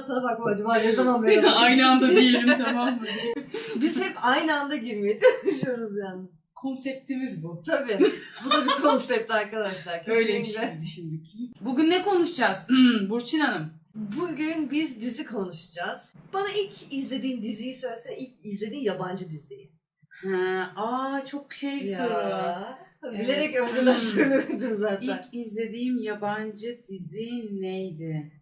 sana bakma acaba ne zaman merhaba Aynı anda diyelim tamam mı? Biz hep aynı anda girmeye çalışıyoruz yani. Konseptimiz bu. Tabii. Bu da bir konsept arkadaşlar. Öyle bir Kesinlikle. şey düşündük. Bugün ne konuşacağız? Hmm, Burçin Hanım. Bugün biz dizi konuşacağız. Bana ilk izlediğin diziyi söylesene. ilk izlediğin yabancı diziyi. Ha, aa çok şey bir soru. Bilerek Evet. önceden Hmm. söylemedim zaten. İlk izlediğim yabancı dizi neydi?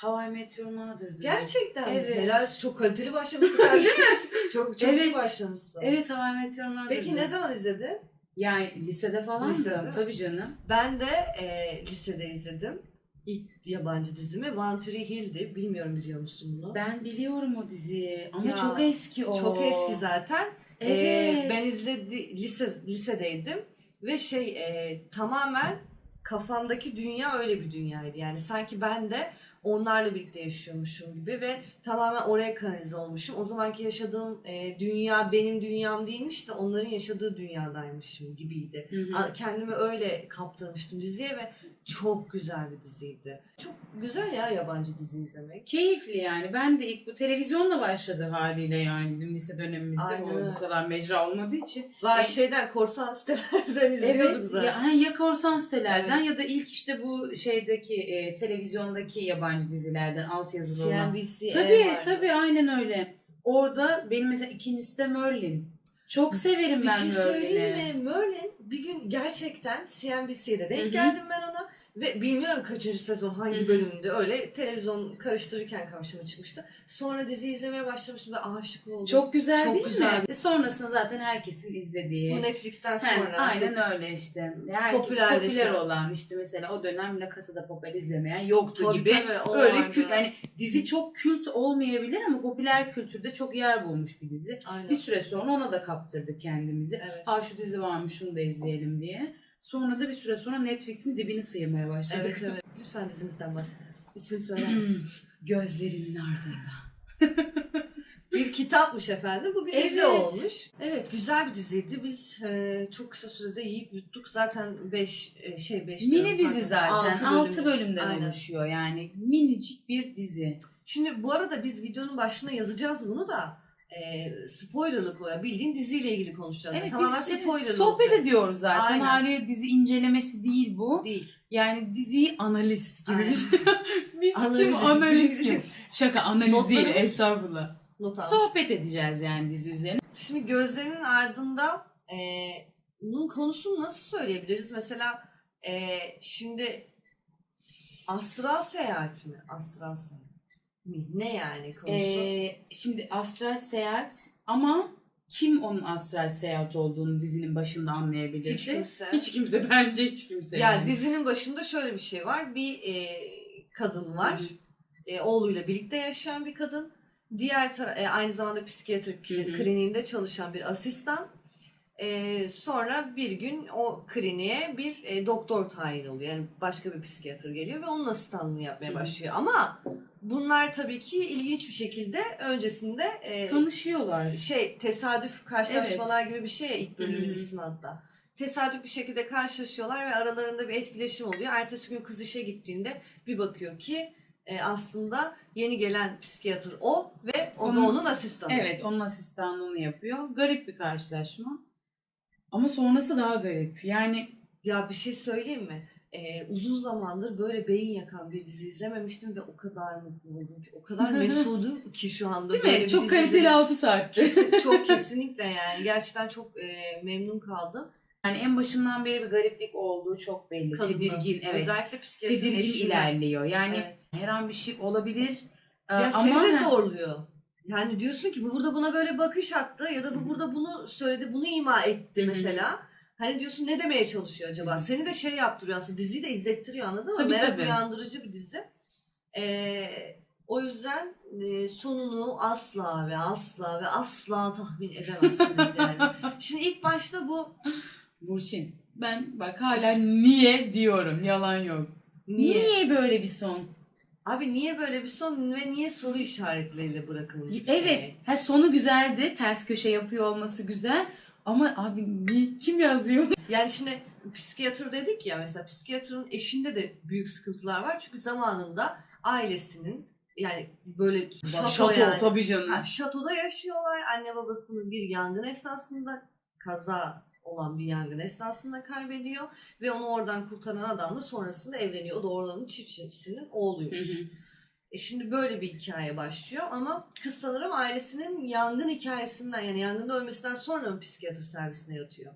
How I Met Your Mother'dı. Gerçekten. Evet. Helal çok kaliteli başlamışsın kardeşim. çok çok iyi Evet. başlamışsın. Evet How I Met Your Mother'dı. Peki ne zaman izledin? Yani lisede falandım. Lisede. Tabii canım. Ben de e, lisede izledim. İlk yabancı dizimi One Tree Hill'di. Bilmiyorum biliyor musun bunu? Ben biliyorum o diziyi ama Ya, çok eski o. Çok eski zaten. E, Evet. ben izledi lise lisedeydim ve şey e, tamamen kafamdaki dünya öyle bir dünyaydı. Yani sanki ben de onlarla birlikte yaşıyormuşum gibi ve tamamen oraya kanalize olmuşum. O zamanki yaşadığım e, dünya benim dünyam değilmiş de onların yaşadığı dünyadaymışım gibiydi. Hı hı. Kendimi öyle kaptırmıştım diziye ve çok güzel bir diziydi. Çok güzel ya yabancı dizi izlemek. Keyifli yani. Ben de ilk bu televizyonla başladı haliyle yani bizim lise dönemimizde Aynen bu, öyle. bu kadar mecra olmadığı için. Var E- şeyden korsan sitelerden izliyorduk Evet zaten. ya, ya korsan sitelerden ya da ilk işte bu şeydeki e, televizyondaki yabancı dizilerden altyazılı olan. CNBC Tabii vardı. tabii aynen öyle. Orada benim mesela ikincisi de Merlin. Çok severim Bir ben şey söyleyeyim Merlin'i. mi? Merlin bir gün gerçekten CNBC'de denk Hı hı. geldim ben ona. Ve bilmiyorum kaçıncı sezon hangi Hı hı. bölümünde öyle televizyon karıştırırken karşıma çıkmıştı. Sonra dizi izlemeye başlamıştım ve aşık oldum. Çok güzel Çok değil güzel. mi? E, Sonrasında zaten herkesin izlediği. Bu Netflix'ten He, sonra. işte aynen öyle işte. Herkes Popülerleşen. popüler olan işte mesela o dönem La Casa de Papel izlemeyen yoktu Tabii, gibi. tabii, vardı. kült yani dizi çok kült olmayabilir ama popüler kültürde çok yer bulmuş bir dizi. Aynen. Bir süre sonra ona da kaptırdık kendimizi. Evet. Ha şu dizi varmış şunu da izleyelim diye. Sonra da bir süre sonra Netflix'in dibini sıyırmaya başladık. Evet, evet. Lütfen dizimizden bahseder misin? İsmini söyler misin? Gözlerimin ardında. bir kitapmış efendim. Bu bir dizi Evet. olmuş. Evet güzel bir diziydi. Biz e, çok kısa sürede yiyip yuttuk. Zaten 5 şey 5 Mini dizi zaten. 6 bölüm. bölümden Aynen. oluşuyor yani. Minicik bir dizi. Şimdi bu arada biz videonun başına yazacağız bunu da e, spoilerlık o ya. Bildiğin diziyle ilgili konuşacağız. Evet Tamamen biz spoilerlı sohbet olacak. ediyoruz zaten. Aynen. Haliyle dizi incelemesi değil bu. Değil. Yani diziyi analiz gibi Aynen. bir şey. Biz Analiz- kim analiz kim? Şaka analiz değil Notlarımız- estağfurullah. Not. Sohbet edeceğiz yani dizi üzerine. Şimdi gözlerinin ardında e, bunun konusunu nasıl söyleyebiliriz? Mesela e, şimdi astral seyahat mi? Astral seyahat? Ne yani konusu? Ee, şimdi astral seyahat ama kim onun astral seyahat olduğunu dizinin başında anlayabilir? hiç kimse. Hiç kimse bence hiç kimse. Ya yani. dizinin başında şöyle bir şey var. Bir e, kadın var. Hı. E, oğluyla birlikte yaşayan bir kadın. Diğer tara- e, aynı zamanda psikiyatri Hı hı. kliniğinde çalışan bir asistan. E, sonra bir gün o kliniğe bir e, doktor tayin oluyor. Yani başka bir psikiyatr geliyor ve onun asistanlığını yapmaya Hı hı. başlıyor. Ama bunlar tabii ki ilginç bir şekilde öncesinde e, Tanışıyorlar. şey tesadüf karşılaşmalar gibi bir şey ilk bölümün ismi hatta. Tesadüf bir şekilde karşılaşıyorlar ve aralarında bir etkileşim oluyor. Ertesi gün kız işe gittiğinde bir bakıyor ki e, aslında yeni gelen psikiyatr o ve o da Onun- onun asistanı. Evet onun asistanlığını yapıyor. Garip bir karşılaşma. Ama sonrası daha garip. Yani Ya bir şey söyleyeyim mi? E, uzun zamandır böyle beyin yakan bir dizi izlememiştim ve o kadar mutlu oldum ki. O kadar mesudum ki şu anda. değil böyle mi? Çok kaliteli 6 saatti. Kesin, çok kesinlikle yani. Gerçekten çok e, memnun kaldım. Yani en başından beri bir gariplik olduğu çok belli. Kadında. Tedirgin, evet. Özellikle psikiyatrin Tedirgin eşiyle. ilerliyor. Yani Evet. her an bir şey olabilir. Ee, Ya ama seni de zorluyor. Yani diyorsun ki bu burada buna böyle bakış attı ya da bu burada bunu söyledi, bunu ima etti Hı hı. Hani diyorsun ne demeye çalışıyor acaba? Seni de şey yaptırıyor aslında diziyi de izlettiriyor anladın mı? Tabii, Merak tabii. uyandırıcı bir dizi. Ee, o yüzden e, sonunu asla ve asla ve asla tahmin edemezsiniz yani. Şimdi ilk başta bu Burçin ben bak hala niye diyorum yalan yok. niye? Niye, böyle bir son? Abi niye böyle bir son ve niye soru işaretleriyle bırakılmış bir Evet. şey? Ha, sonu güzeldi. Ters köşe yapıyor olması güzel. Ama abi ni, kim yazıyor? Yani şimdi psikiyatr dedik ya mesela psikiyatrın eşinde de büyük sıkıntılar var. Çünkü zamanında ailesinin yani böyle şato, Şato, yani. tabii canım. Ha, şatoda yaşıyorlar. Anne babasını bir yangın esnasında kaza olan bir yangın esnasında kaybediyor ve onu oradan kurtaran adam da sonrasında evleniyor. O da oranın çiftçisinin oğluymuş. Hı hı. E şimdi böyle bir hikaye başlıyor ama kız sanırım ailesinin yangın hikayesinden yani yangında ölmesinden sonra mı psikiyatr servisine yatıyor?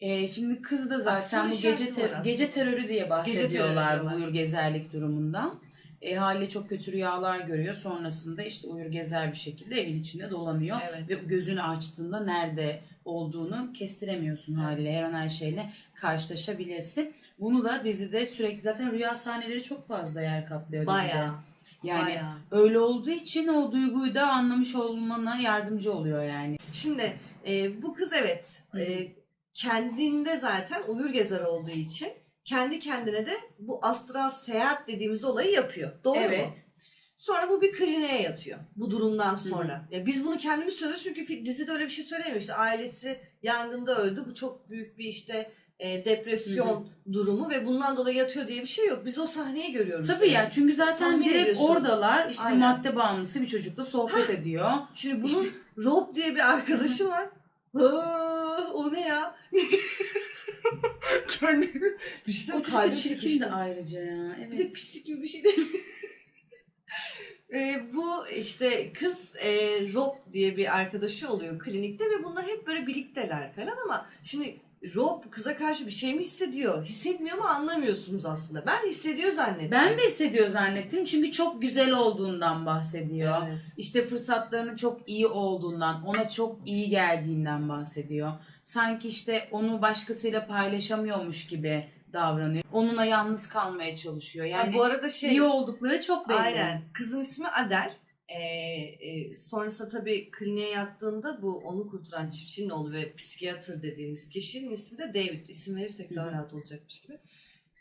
Ee, şimdi kız da zaten bu gece ter- aslında. gece terörü diye bahsediyorlar diyorlar. uyur gezerlik durumundan. E, haliyle çok kötü rüyalar görüyor. Sonrasında işte uyur gezer bir şekilde evin içinde dolanıyor. Evet. Ve gözünü açtığında nerede olduğunu kestiremiyorsun haliyle. Her an her şeyle karşılaşabilirsin. Bunu da dizide sürekli zaten rüya sahneleri çok fazla yer kaplıyor dizide. Bayağı. Yani bayağı. öyle olduğu için o duyguyu da anlamış olmana yardımcı oluyor yani. Şimdi e, bu kız evet hı. e, kendinde zaten uyur gezer olduğu için kendi kendine de bu astral seyahat dediğimiz olayı yapıyor. Doğru mu? Sonra bu bir kliniğe yatıyor bu durumdan sonra. Ya biz bunu kendimiz söylüyoruz çünkü dizide öyle bir şey söylemiyor. İşte ailesi yangında öldü. Bu çok büyük bir işte e, depresyon durumu ve bundan dolayı yatıyor diye bir şey yok. Biz o sahneyi görüyoruz. Tabii yani. ya çünkü zaten Tahmin direkt ediyorsun. oradalar işte Aynen. madde bağımlısı bir çocukla sohbet ediyor. Şimdi bunun Rob diye bir arkadaşı var. Aa, o ne ya? Kendimi bir şey söyleyeyim, çocuk da kalbim çirkin sıkıştı. de ayrıca ya. Bir de Evet. pislik gibi bir şey değil. E, bu işte kız e, Rob diye bir arkadaşı oluyor klinikte ve bunlar hep böyle birlikteler falan ama şimdi Rob kıza karşı bir şey mi hissediyor? Hissetmiyor mu anlamıyorsunuz aslında. Ben hissediyor zannettim. Ben de hissediyor zannettim çünkü çok güzel olduğundan bahsediyor. Evet. İşte fırsatlarının çok iyi olduğundan, ona çok iyi geldiğinden bahsediyor. Sanki işte onu başkasıyla paylaşamıyormuş gibi davranıyor. Onunla yalnız kalmaya çalışıyor. Yani Yani bu arada şey iyi oldukları çok belli. Aynen. Kızın ismi Adel. Ee, e, sonrasında tabii kliniğe yattığında bu onu kurtaran çiftçinin oğlu ve psikiyatr dediğimiz kişinin ismi de David. İsim verirsek daha rahat olacakmış gibi.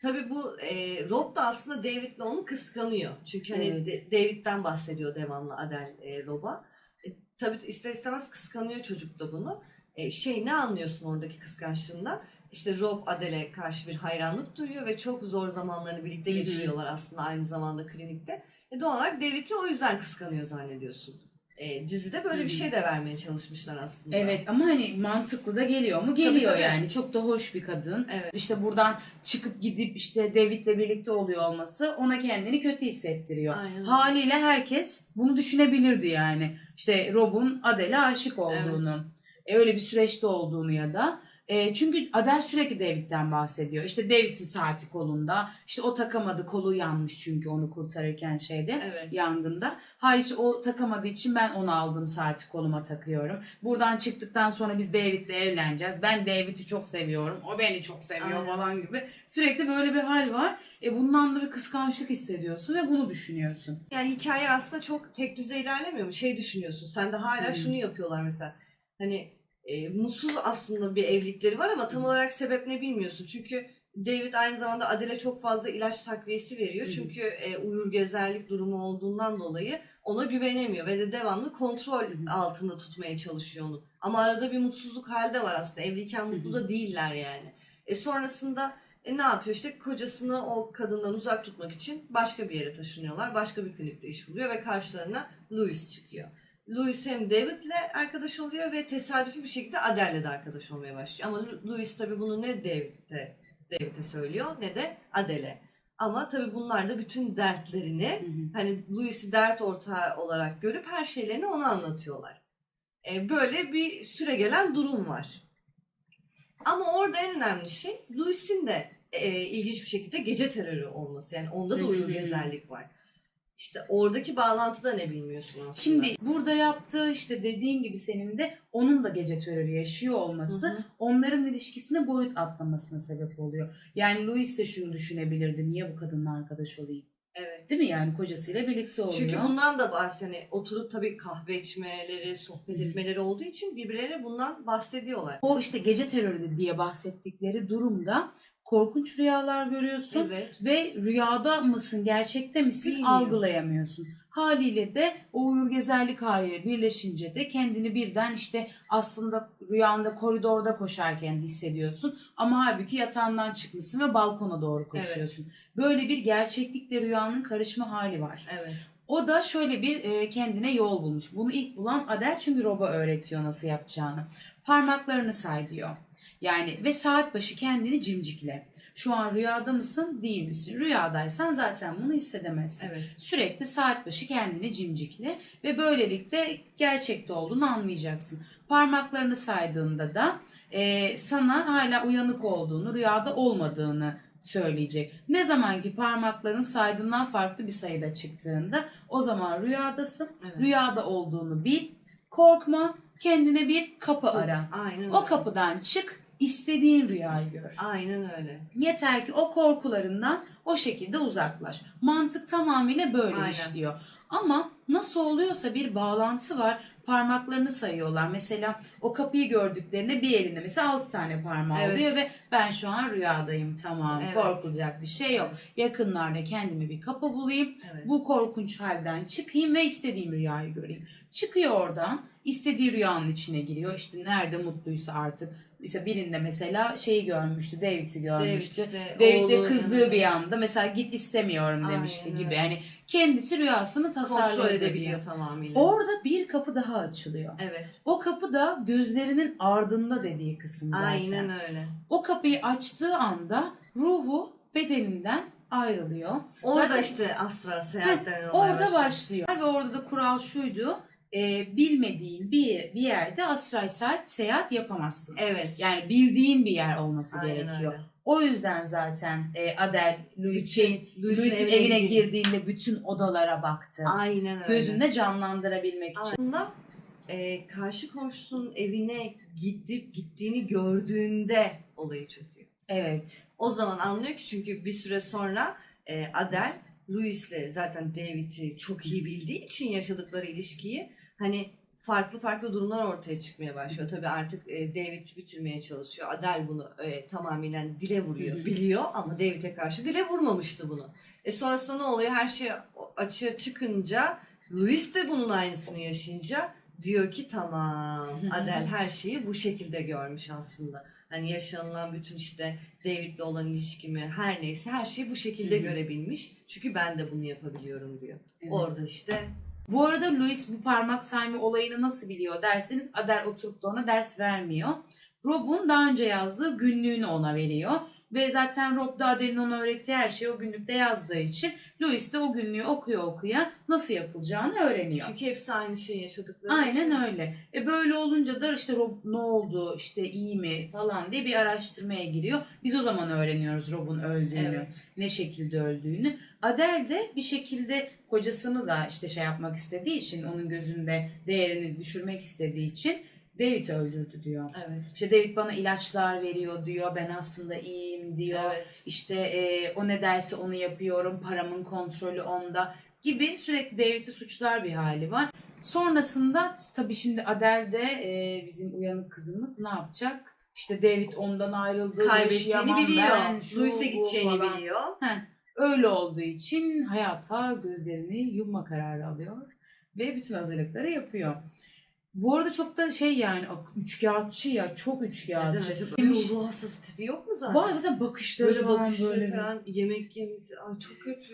Tabii bu e, Rob da aslında David'le onu kıskanıyor. Çünkü hani Evet. De- David'den bahsediyor devamlı Adel e, Rob'a. E, tabii ister istemez kıskanıyor çocuk da bunu. E, şey ne anlıyorsun oradaki kıskançlığından? İşte Rob Adele karşı bir hayranlık duyuyor ve çok zor zamanlarını birlikte geçiriyorlar aslında aynı zamanda klinikte. E doğal olarak David'i o yüzden kıskanıyor zannediyorsun. E, dizide böyle bir hı. şey de vermeye çalışmışlar aslında. Evet ama hani mantıklı da geliyor mu? Geliyor tabii. yani. Çok da hoş bir kadın. Evet. İşte buradan çıkıp gidip işte David'le birlikte oluyor olması ona kendini kötü hissettiriyor. Aynen. Haliyle herkes bunu düşünebilirdi yani. İşte Rob'un Adele'e aşık olduğunu. E, öyle bir süreçte olduğunu ya da. E, çünkü Adele sürekli David'den bahsediyor. İşte David'in saati kolunda. İşte o takamadı kolu yanmış çünkü onu kurtarırken şeyde Evet. yangında. Hariç o takamadığı için ben onu aldım saati koluma takıyorum. Buradan çıktıktan sonra biz David'le evleneceğiz. Ben David'i çok seviyorum. O beni çok seviyor Aynen. falan gibi. Sürekli böyle bir hal var. E bundan da bir kıskançlık hissediyorsun ve bunu düşünüyorsun. Yani hikaye aslında çok tek düzey ilerlemiyor mu? Şey düşünüyorsun. Sen de hala Hmm. şunu yapıyorlar mesela. Hani e, mutsuz aslında bir evlilikleri var ama tam olarak sebep ne bilmiyorsun. Çünkü David aynı zamanda Adele çok fazla ilaç takviyesi veriyor. Çünkü e, uyur gezerlik durumu olduğundan dolayı ona güvenemiyor ve de devamlı kontrol altında tutmaya çalışıyor onu. Ama arada bir mutsuzluk halde var aslında. Evliyken mutlu da değiller yani. E sonrasında e ne yapıyor işte kocasını o kadından uzak tutmak için başka bir yere taşınıyorlar. Başka bir klinikte iş buluyor ve karşılarına Louis çıkıyor. Louis hem David'le arkadaş oluyor ve tesadüfi bir şekilde Adele'le de arkadaş olmaya başlıyor. Ama Louis tabii bunu ne David'e, David'e söylüyor ne de Adele. Ama tabii bunlar da bütün dertlerini hani Louis'i dert ortağı olarak görüp her şeylerini ona anlatıyorlar. E, böyle bir süre gelen durum var. Ama orada en önemli şey Louis'in de e, ilginç bir şekilde gece terörü olması. Yani onda da Hı hı uyur hı. gezerlik var. İşte oradaki bağlantıda ne bilmiyorsun aslında. Şimdi burada yaptığı işte dediğin gibi senin de onun da gece terörü yaşıyor olması Hı hı. onların ilişkisine boyut atlamasına sebep oluyor. Yani Louis de şunu düşünebilirdi. Niye bu kadınla arkadaş olayım? Evet. Değil mi yani kocasıyla birlikte oluyor. Çünkü bundan da bahs hani oturup tabii kahve içmeleri, sohbet Hı. etmeleri olduğu için birbirlerine bundan bahsediyorlar. O işte gece terörü diye bahsettikleri durumda korkunç rüyalar görüyorsun Evet. ve rüyada mısın gerçekte misin Bilmiyorsun. algılayamıyorsun. Haliyle de o uyur gezerlik haliyle birleşince de kendini birden işte aslında rüyanda koridorda koşarken hissediyorsun ama halbuki yatağından çıkmışsın ve balkona doğru koşuyorsun. Böyle bir gerçeklikle rüyanın karışma hali var. Evet. O da şöyle bir e, kendine yol bulmuş. Bunu ilk bulan Adel çünkü Rob'a öğretiyor nasıl yapacağını. Parmaklarını say diyor. Yani ve saat başı kendini cimcikle. Şu an rüyada mısın değil misin? Rüyadaysan zaten bunu hissedemezsin. Evet. Sürekli saat başı kendini cimcikle ve böylelikle gerçekte olduğunu anlayacaksın. Parmaklarını saydığında da e, sana hala uyanık olduğunu, rüyada olmadığını söyleyecek. Ne zaman ki parmakların saydığından farklı bir sayıda çıktığında o zaman rüyadasın. Evet. Rüyada olduğunu bil. Korkma. Kendine bir kapı ara. Aynen O kapıdan çık. İstediğin rüyayı gör. Aynen öyle. Yeter ki o korkularından o şekilde uzaklaş. Mantık tamamıyla böyle Aynen. işliyor. Ama nasıl oluyorsa bir bağlantı var. Parmaklarını sayıyorlar. Mesela o kapıyı gördüklerinde bir elinde mesela 6 tane parmağı Evet. oluyor ve ben şu an rüyadayım tamam Evet. korkulacak bir şey yok. Yakınlarda kendime bir kapı bulayım. Evet. Bu korkunç halden çıkayım ve istediğim rüyayı göreyim. Çıkıyor oradan istediği rüyanın içine giriyor. İşte nerede mutluysa artık. İşte birinde mesela şeyi görmüştü, David'i görmüştü. işte, David de kızdığı bir anda mesela git istemiyorum Aynen demişti öyle. gibi. Yani kendisi rüyasını kontrol tasarlayabiliyor. edebiliyor tamamıyla. Orada bir kapı daha açılıyor. Evet. O kapı da gözlerinin ardında dediği kısım zaten. Aynen öyle. O kapıyı açtığı anda ruhu bedeninden ayrılıyor. Orada Zaten- işte astral seyahatler olmaya Orada başlıyor. başlıyor. Ve orada da kural şuydu. E, bilmediğin bir, bir yerde astral seyahat, seyahat yapamazsın. Evet. Yani bildiğin bir yer olması Aynen gerekiyor. öyle. O yüzden zaten e, Adele Louis'in Louis'in evine girdi. girdiğinde bütün odalara baktı. Aynen öyle. Gözünde canlandırabilmek için. Aslında e, karşı komşusunun evine gidip gittiğini gördüğünde olayı çözüyor. Evet. O zaman anlıyor ki çünkü bir süre sonra e, Adele Louis'le zaten David'i çok iyi bildiği için yaşadıkları ilişkiyi hani farklı farklı durumlar ortaya çıkmaya başlıyor. Tabii artık e, David bitirmeye çalışıyor. Adele bunu e, tamamen dile vuruyor, biliyor ama David'e karşı dile vurmamıştı bunu. E sonrasında ne oluyor? Her şey açığa çıkınca Louis de bunun aynısını yaşayınca diyor ki tamam. Adele her şeyi bu şekilde görmüş aslında. Hani yaşanılan bütün işte David'le olan ilişkimi her neyse her şeyi bu şekilde görebilmiş. Çünkü ben de bunu yapabiliyorum diyor. Evet. Orada işte Bu arada Louis bu parmak sayma olayını nasıl biliyor derseniz Adele oturup da ona ders vermiyor. Rob'un daha önce yazdığı günlüğünü ona veriyor. Ve zaten Rob da Adele'in ona öğrettiği her şeyi o günlükte yazdığı için Louis de o günlüğü okuya okuya nasıl yapılacağını öğreniyor. çünkü hepsi aynı şeyi yaşadıkları için. Aynen öyle. E böyle olunca da işte Rob ne oldu, işte iyi mi falan diye bir araştırmaya giriyor. Biz o zaman öğreniyoruz Rob'un öldüğünü, Evet. ne şekilde öldüğünü. Adele de bir şekilde kocasını da işte şey yapmak istediği için, onun gözünde değerini düşürmek istediği için David öldürdü diyor. Evet. İşte David bana ilaçlar veriyor diyor, ben aslında iyiyim diyor. Evet. İşte e, o ne derse onu yapıyorum, paramın kontrolü onda gibi sürekli David'i suçlar bir hali var. Sonrasında tabii şimdi Adele de e, bizim uyanık kızımız ne yapacak? İşte David ondan ayrıldı, Kaybettiğini biliyor. ben, şu, Louis'e bu gideceğini falan. biliyor. Heh, öyle olduğu için hayata gözlerini yumma kararı alıyor ve bütün hazırlıkları yapıyor. Bu arada çok da şey yani üçkağıtçı ya çok Neden üçkağıtçı. acaba? Demiş- Bir ruh hastası tipi yok mu zaten? Var zaten bakışları Böyle falan bakışları böyle. falan yemek yemesi. Ay çok kötü.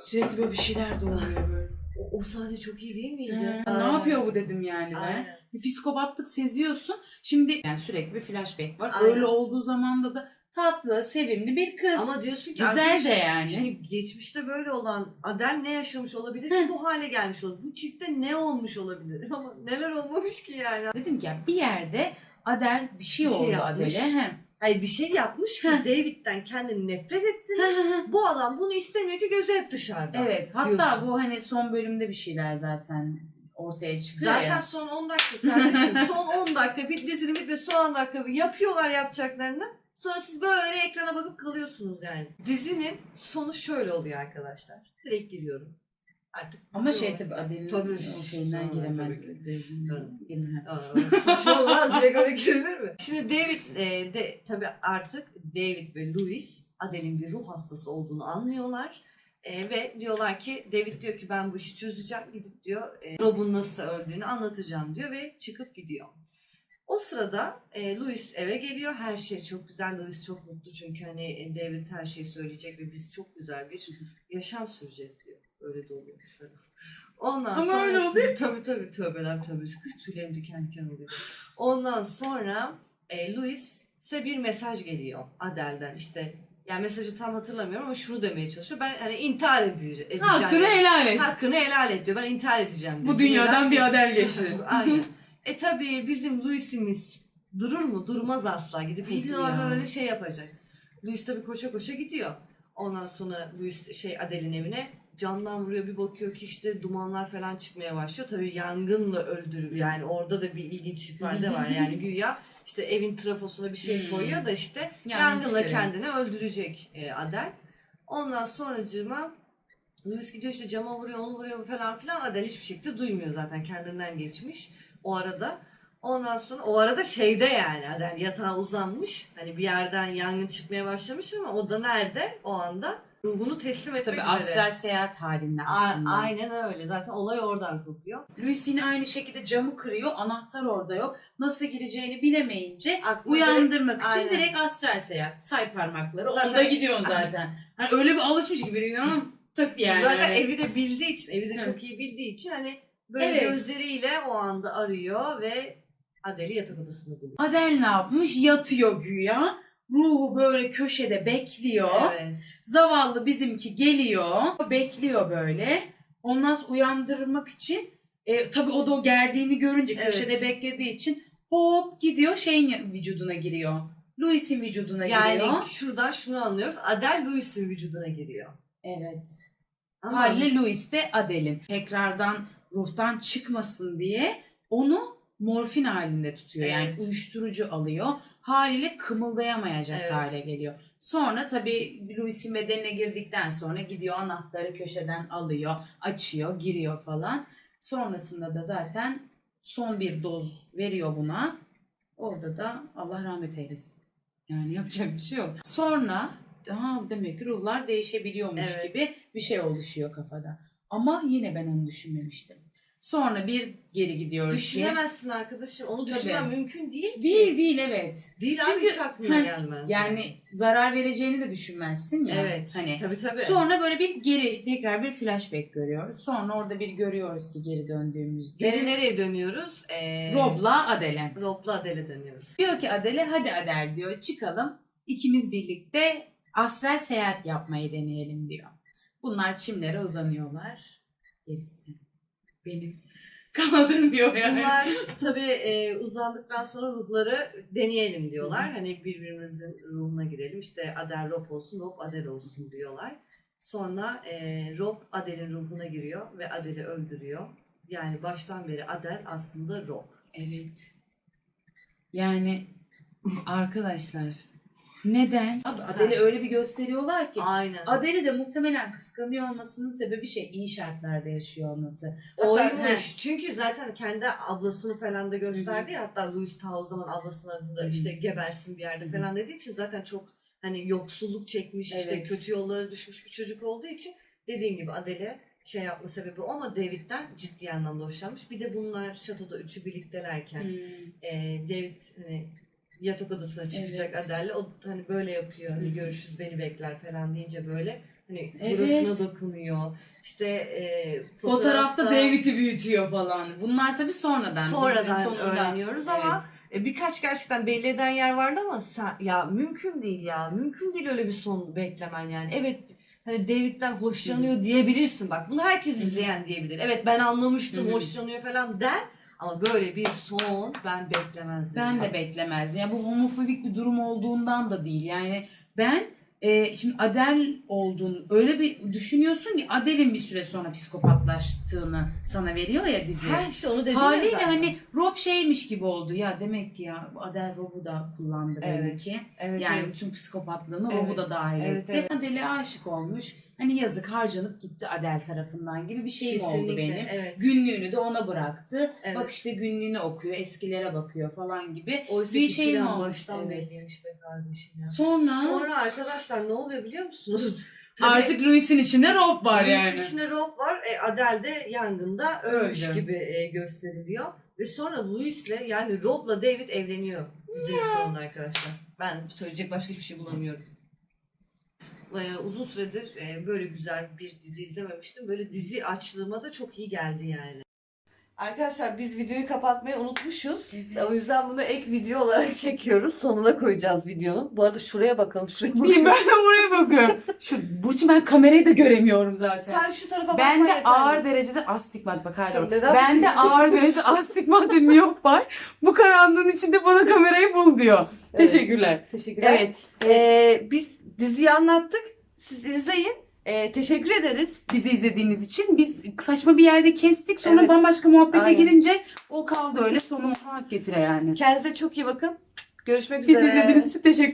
Sürekli böyle bir şeyler de oluyor böyle. O, o sahne çok iyi değil miydi? He, ne yapıyor bu dedim yani ben. Aynen. Bir psikopatlık seziyorsun. Şimdi yani sürekli bir flashback var. Aynen. Öyle olduğu zamanda da tatlı, sevimli bir kız. Ama diyorsun ki Güzel arkadaşlar, de yani. Şimdi geçmişte böyle olan Adel ne yaşamış olabilir ki bu hale gelmiş olabilir. Bu çifte ne olmuş olabilir? Ama neler olmamış ki yani. Dedim ki ya bir yerde Adel bir şey Bir şey oldu yapmış. Adele. He. Hayır bir şey yapmış ki Heh. David'den kendini nefret ettirmiş. bu adam bunu istemiyor ki gözü hep dışarıda. evet. Hatta diyorsun. bu hani son bölümde bir şeyler zaten ortaya çıkıyor Zaten ya. son 10 dakika kardeşim. son 10 dakika bir dizinin bitmesi son 10 dakika bir yapıyorlar yapacaklarını. Sonra siz böyle ekrana bakıp kalıyorsunuz yani. Dizinin sonu şöyle oluyor arkadaşlar. Direkt giriyorum. Artık Ama şey tabii Adele'in Tabii, o şeyinden. Aa, Saçmalama direkt öyle girilir mi? Şimdi David e, de tabii artık David ve Louis Adele'in bir ruh hastası olduğunu anlıyorlar. E, ve diyorlar ki David diyor ki ben bu işi çözeceğim gidip diyor e, Rob'un nasıl öldüğünü anlatacağım diyor ve çıkıp gidiyor. O sırada e, Louis eve geliyor. Her şey çok güzel. Louis çok mutlu çünkü hani e, David her şeyi söyleyecek ve biz çok güzel bir yaşam süreceğiz diyor. Öyle de oluyor. Ondan Ama sonra öyle oluyor. tabii tabii tövbeler tövbe. Kız tüylerim diken diken oluyor. Ondan sonra e, Louis'e bir mesaj geliyor Adele'den işte yani mesajı tam hatırlamıyorum ama şunu demeye çalışıyor. Ben hani intihar edeceğim. edeceğim Hakkını helal et. Hakkını helal et diyor. Ben intihar edeceğim diyor. Bu dünyadan bir Adel geçti. Aynen. E tabii bizim Louis'imiz durur mu? Durmaz asla. Gidip Tabii illa ya. böyle şey yapacak. Louis tabii koşa koşa gidiyor. Ondan sonra Louis şey Adele'in evine camdan vuruyor bir bakıyor ki işte dumanlar falan çıkmaya başlıyor. Tabii yangınla öldürüyor. Yani orada da bir ilginç ifade var. Yani güya işte evin trafosuna bir şey Hmm. koyuyor da işte Yangın yangınla çıkarıyor. kendini öldürecek e, Adel. Ondan sonracığıma Louis gidiyor işte cama vuruyor onu vuruyor falan filan. Adel hiçbir şekilde duymuyor zaten kendinden geçmiş o arada. Ondan sonra o arada şeyde yani Adel yatağa uzanmış. Hani bir yerden yangın çıkmaya başlamış ama o da nerede o anda ruhunu teslim etmek Tabii üzere. astral seyahat halinde A- aslında. aynen öyle zaten olay oradan kopuyor. Louis yine aynı şekilde camı kırıyor. Anahtar orada yok. Nasıl gireceğini bilemeyince Aklına uyandırmak için aynen. direkt astral seyahat. Say parmakları. Zaten- Onda gidiyorsun zaten. Hani öyle bir alışmış gibi ama tık yani. Zaten Hani- evi de bildiği için, evi de Evet. çok iyi bildiği için hani böyle Evet. gözleriyle o anda arıyor ve Adel'i yatak odasında buluyor. Adel ne yapmış? Yatıyor güya. Ruhu böyle köşede bekliyor. Evet. Zavallı bizimki geliyor. Bekliyor böyle. Ondan sonra uyandırmak için e, tabii o da o geldiğini görünce Evet. köşede beklediği için hop gidiyor şeyin vücuduna giriyor. Louis'in vücuduna Yani giriyor. şuradan şunu anlıyoruz. Adel Louis'in vücuduna giriyor. Evet. Ama Haliyle Louis de Adel'in. Tekrardan ruhtan çıkmasın diye onu morfin halinde tutuyor. Yani Evet. uyuşturucu alıyor. Haliyle kımıldayamayacak Evet. hale geliyor. Sonra tabii Louis'in bedenine girdikten sonra gidiyor anahtarı köşeden alıyor, açıyor, giriyor falan. Sonrasında da zaten son bir doz veriyor buna. Orada da Allah rahmet eylesin. Yani yapacak bir şey yok. Sonra ha demek ki ruhlar değişebiliyormuş Evet. gibi bir şey oluşuyor kafada. Ama yine ben onu düşünmemiştim. Sonra bir geri gidiyoruz düşünemezsin arkadaşım. Onu Tabii. düşünmen mümkün değil ki. Değil değil evet. Değil abi Çünkü- hiç aklına Heh, gelmez. Yani zarar vereceğini de düşünmezsin ya. evet. Hani tabii tabii. Sonra böyle bir geri tekrar bir flashback görüyoruz. Sonra orada bir görüyoruz ki geri döndüğümüzde Geri nereye dönüyoruz? Ee, Rob'la Adele. Rob'la Adele dönüyoruz. Diyor ki Adele hadi Adele diyor çıkalım ikimiz birlikte astral seyahat yapmayı deneyelim diyor. Bunlar çimlere uzanıyorlar. Gerisi benim kaldırmıyor yani. Bunlar tabii e, uzandıktan sonra ruhları deneyelim diyorlar. Hani birbirimizin ruhuna girelim. İşte Adel Rob olsun, Rob Adel olsun diyorlar. Sonra e, Rob Adel'in ruhuna giriyor ve Adel'i öldürüyor. Yani baştan beri Adel aslında Rob. Evet. Yani arkadaşlar neden? Abi Adele öyle bir gösteriyorlar ki. Aynen. Adele de muhtemelen kıskanıyor olmasının sebebi şey iyi şartlarda yaşıyor olması. Hatta- Oymuş. Çünkü zaten kendi ablasını falan da gösterdi ya. Hatta Louis ta o zaman ablasının da işte gebersin bir yerde falan dediği için zaten çok hani yoksulluk çekmiş işte Evet. kötü yollara düşmüş bir çocuk olduğu için dediğin gibi Adele şey yapma sebebi o ama David'den ciddi anlamda hoşlanmış. Bir de bunlar şatoda üçü birliktelerken Hmm. e, David hani yatak odasına çıkacak Evet. Adele'le o hani böyle yapıyor. Hani görüşürüz beni bekler falan deyince böyle hani Evet. burasına dokunuyor. İşte e, Fotoğrafta David'i büyütüyor falan. Bunlar tabii sonradan. sonradan öğreniyoruz ama e, birkaç gerçekten belli eden yer vardı ama sen, ya mümkün değil ya. Mümkün değil öyle bir son beklemen yani. Evet hani David'den hoşlanıyor diyebilirsin bak. Bunu herkes izleyen diyebilir. Evet ben anlamıştım hoşlanıyor falan der. Ama böyle bir son ben beklemezdim. Ben de beklemezdim. Yani bu homofobik bir durum olduğundan da değil. Yani ben e, şimdi Adel olduğunu öyle bir düşünüyorsun ki Adel'in bir süre sonra psikopatlaştığını sana veriyor ya dizi. Ha işte onu dedim Haliyle zaten. hani Rob şeymiş gibi oldu. Ya demek ki ya Adel Rob'u da kullandı Evet. ki. evet, Yani evet. bütün psikopatlığını Evet. Rob'u da dahil Evet, etti. evet. Adel'e aşık olmuş. Hani yazık harcanıp gitti Adel tarafından gibi bir oldu Kesinlikle, benim. Evet. Günlüğünü de ona bıraktı. Evet. Bak işte günlüğünü okuyor, eskilere bakıyor falan gibi. Oysa bir plan olmuş, baştan evet. belliymiş be kardeşim ya. Sonra, Sonra arkadaşlar ne oluyor biliyor musunuz? Tabii- artık Louis'in içinde Rob var Louis'in yani. içinde Rob var. E, Adele de yangında ölmüş Öldü. gibi e, gösteriliyor. Ve sonra Louis'le yani Rob'la David evleniyor dizinin sonunda arkadaşlar. Ben söyleyecek başka hiçbir şey bulamıyorum. E, uzun süredir e, böyle güzel bir dizi izlememiştim. Böyle dizi açlığıma da çok iyi geldi yani. Arkadaşlar biz videoyu kapatmayı unutmuşuz. O yüzden bunu ek video olarak çekiyoruz. Sonuna koyacağız videonun. Bu arada şuraya bakalım. Şuraya bakalım. ben de buraya bakıyorum. Şu Burçin ben kamerayı da göremiyorum zaten. Sen şu tarafa bakma Bende yeterli. ağır derecede astigmat bak hala. Bende bakıyorsun? ağır derecede astigmat ve miyop var. Bu karanlığın içinde bana kamerayı bul diyor. Evet. Teşekkürler. Teşekkürler. Evet. Ee, biz diziyi anlattık. Siz izleyin. Ee, teşekkür ederiz. Bizi izlediğiniz için biz saçma bir yerde kestik. Sonra Evet. bambaşka muhabbete Aynen. gidince o kaldı öyle sonu hak getire yani. Kendinize çok iyi bakın. Görüşmek Bizi üzere. izlediğiniz için teşekkür